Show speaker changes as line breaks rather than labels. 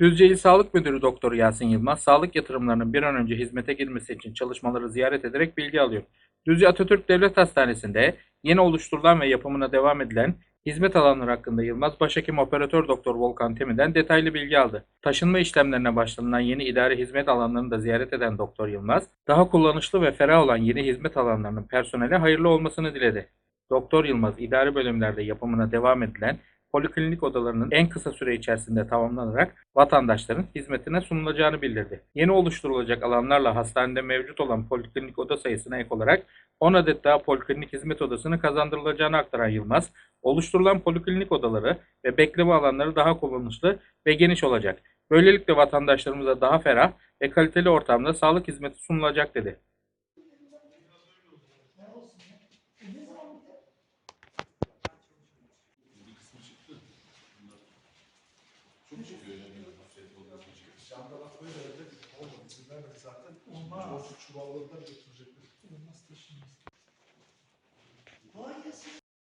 Düzce İl Sağlık Müdürü Doktor Yasin Yılmaz, sağlık yatırımlarının bir an önce hizmete girmesi için çalışmaları ziyaret ederek bilgi alıyor. Düzce Atatürk Devlet Hastanesi'nde yeni oluşturulan ve yapımına devam edilen hizmet alanları hakkında Yılmaz, Başhekim Operatör Doktor Volkan Temir'den detaylı bilgi aldı. Taşınma işlemlerine başlanılan yeni idari hizmet alanlarını da ziyaret eden Doktor Yılmaz, daha kullanışlı ve ferah olan yeni hizmet alanlarının personele hayırlı olmasını diledi. Doktor Yılmaz, idari bölümlerde yapımına devam edilen poliklinik odalarının en kısa süre içerisinde tamamlanarak vatandaşların hizmetine sunulacağını bildirdi. Yeni oluşturulacak alanlarla hastanede mevcut olan poliklinik oda sayısına ek olarak 10 adet daha poliklinik hizmet odasını kazandırılacağını aktaran Yılmaz, oluşturulan poliklinik odaları ve bekleme alanları daha kullanışlı ve geniş olacak. Böylelikle vatandaşlarımıza daha ferah ve kaliteli ortamda sağlık hizmeti sunulacak dedi.
Camda bak böyle öyle olmadı. İzin vermedi zaten. Olmaz. Çuvalları da götürecekler.
Olmaz taşınmaz.